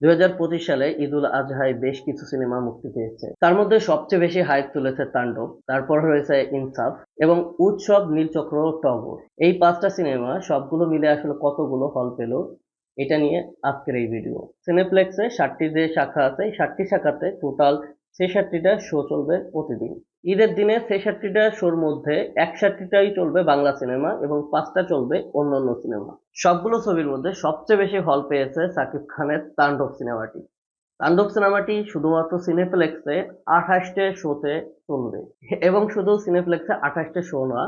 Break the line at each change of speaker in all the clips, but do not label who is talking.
দু হাজার পঁচিশ সালে ঈদুল আজহায় বেশ কিছু সিনেমা মুক্তি পেয়েছে। তার মধ্যে সবচেয়ে বেশি হাইপ তুলেছে তাণ্ডব, তারপর রয়েছে ইনসাফ এবং উৎসব নীলচক্র টগর। এই পাঁচটা সিনেমা সবগুলো মিলে আসলে কতগুলো হল পেল, এটা নিয়ে আজকের এই ভিডিও। সিনেপ্লেক্সে ষাটটি যে শাখা আছে, এই ষাটটি শাখাতে টোটাল ছেষট্টিটা শো চলবে প্রতিদিন। ঈদের দিনে ছেষট্টিটা শোর মধ্যে একষট্টিটাই চলবে বাংলা সিনেমা এবং পাঁচটা চলবে অন্যান্য সিনেমা। সবগুলো ছবির মধ্যে সবচেয়ে বেশি হল পেয়েছে সাকিব খানের তাণ্ডব সিনেমাটি। তাণ্ডব সিনেমাটি শুধুমাত্র সিনেপ্লেক্সে আঠাশটে শোতে চলবে এবং শুধু সিনেপ্লেক্সে আঠাশটে শো না,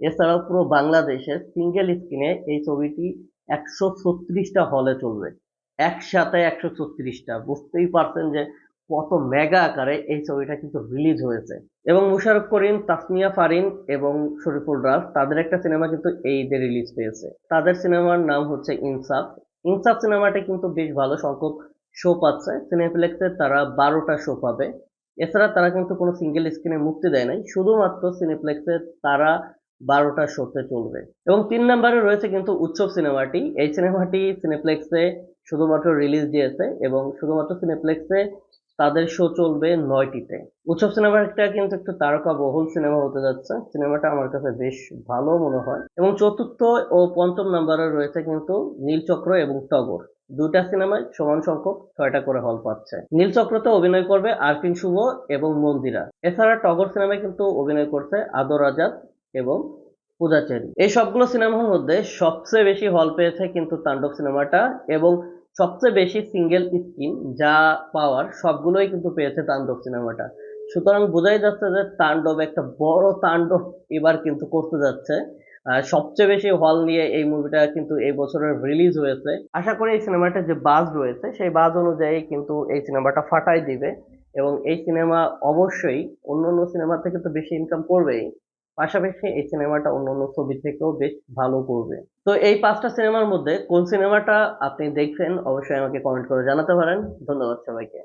এছাড়াও পুরো বাংলাদেশে সিঙ্গেল স্ক্রিনে এই ছবিটি একশো ছত্রিশটা হলে চলবে। একসাথে একশো ছত্রিশটা। বুঝতেই পারছেন যে কত মেগা আকারে এই ছবিটা কিন্তু রিলিজ হয়েছে। এবং মুশারফ করিম তাসমিয়া ফারিন এবং শরীফুল রাজ, তাদের একটা সিনেমা কিন্তু এই ঈদে রিলিজ পেয়েছে। তাদের সিনেমার নাম হচ্ছে ইনসাফ। ইনসাফ সিনেমাটি কিন্তু বেশ ভালো সংখ্যক শো পাচ্ছে। সিনেপ্লেক্সে তারা বারোটা শো পাবে। এছাড়া তারা কিন্তু কোনো সিঙ্গেল স্ক্রিনে মুক্তি দেয় নাই। শুধুমাত্র সিনেপ্লেক্সে তারা বারোটা শোতে চলবে। এবং তিন নম্বরে রয়েছে কিন্তু উৎসব সিনেমাটি এই সিনেমাটি সিনেপ্লেক্সে শুধুমাত্র রিলিজ দিয়েছে এবং শুধুমাত্র সিনেপ্লেক্সে তাদের শো চলবে নয়টিতে। উৎসব সিনেমাটা কিন্তু একটু তারকা বহুল সিনেমা হতে যাচ্ছে। সিনেমাটা আমার কাছে বেশ ভালো মনে হয়। এবং চতুর্থ ও পঞ্চম নম্বরে রয়েছে কিন্তু নীলচক্র এবং টগর। দুটা সিনেমায় সমান সংখ্যক ছয়টা করে হল পাচ্ছে। নীলচক্রতে অভিনয় করবে আরফিন শুভ এবং মন্দিরা। এছাড়া টগর সিনেমায় কিন্তু অভিনয় করছে আদর আজাদ এবং পূজাচেরি। এই সবগুলো সিনেমার মধ্যে সবচেয়ে বেশি হল পেয়েছে কিন্তু তাণ্ডব সিনেমাটা এবং সবচেয়ে বেশি সিঙ্গেল স্ক্রিন যা পাওয়ার সবগুলোই কিন্তু পেয়েছে তাণ্ডব সিনেমাটা। সুতরাং বোঝাই যাচ্ছে যে তাণ্ডব একটা বড় তাণ্ডব এবার কিন্তু করতে যাচ্ছে। সবচেয়ে বেশি হল নিয়ে এই মুভিটা কিন্তু এই বছরের রিলিজ হয়েছে। আশা করি এই সিনেমাটা যে বাজ রয়েছে, সেই বাজ অনুযায়ী কিন্তু এই সিনেমাটা ফাটাই দিবে। এবং এই সিনেমা অবশ্যই অন্যান্য সিনেমা থেকে তো বেশি ইনকাম করবেই। পাশাপাশি এই সিনেমাটা অন্য অন্য ছবি থেকেও বেশ ভালো করবে। তো এই পাঁচটা সিনেমার মধ্যে কোন সিনেমাটা আপনি দেখছেন অবশ্যই আমাকে কমেন্ট করে জানাতে পারেন। ধন্যবাদ সবাইকে।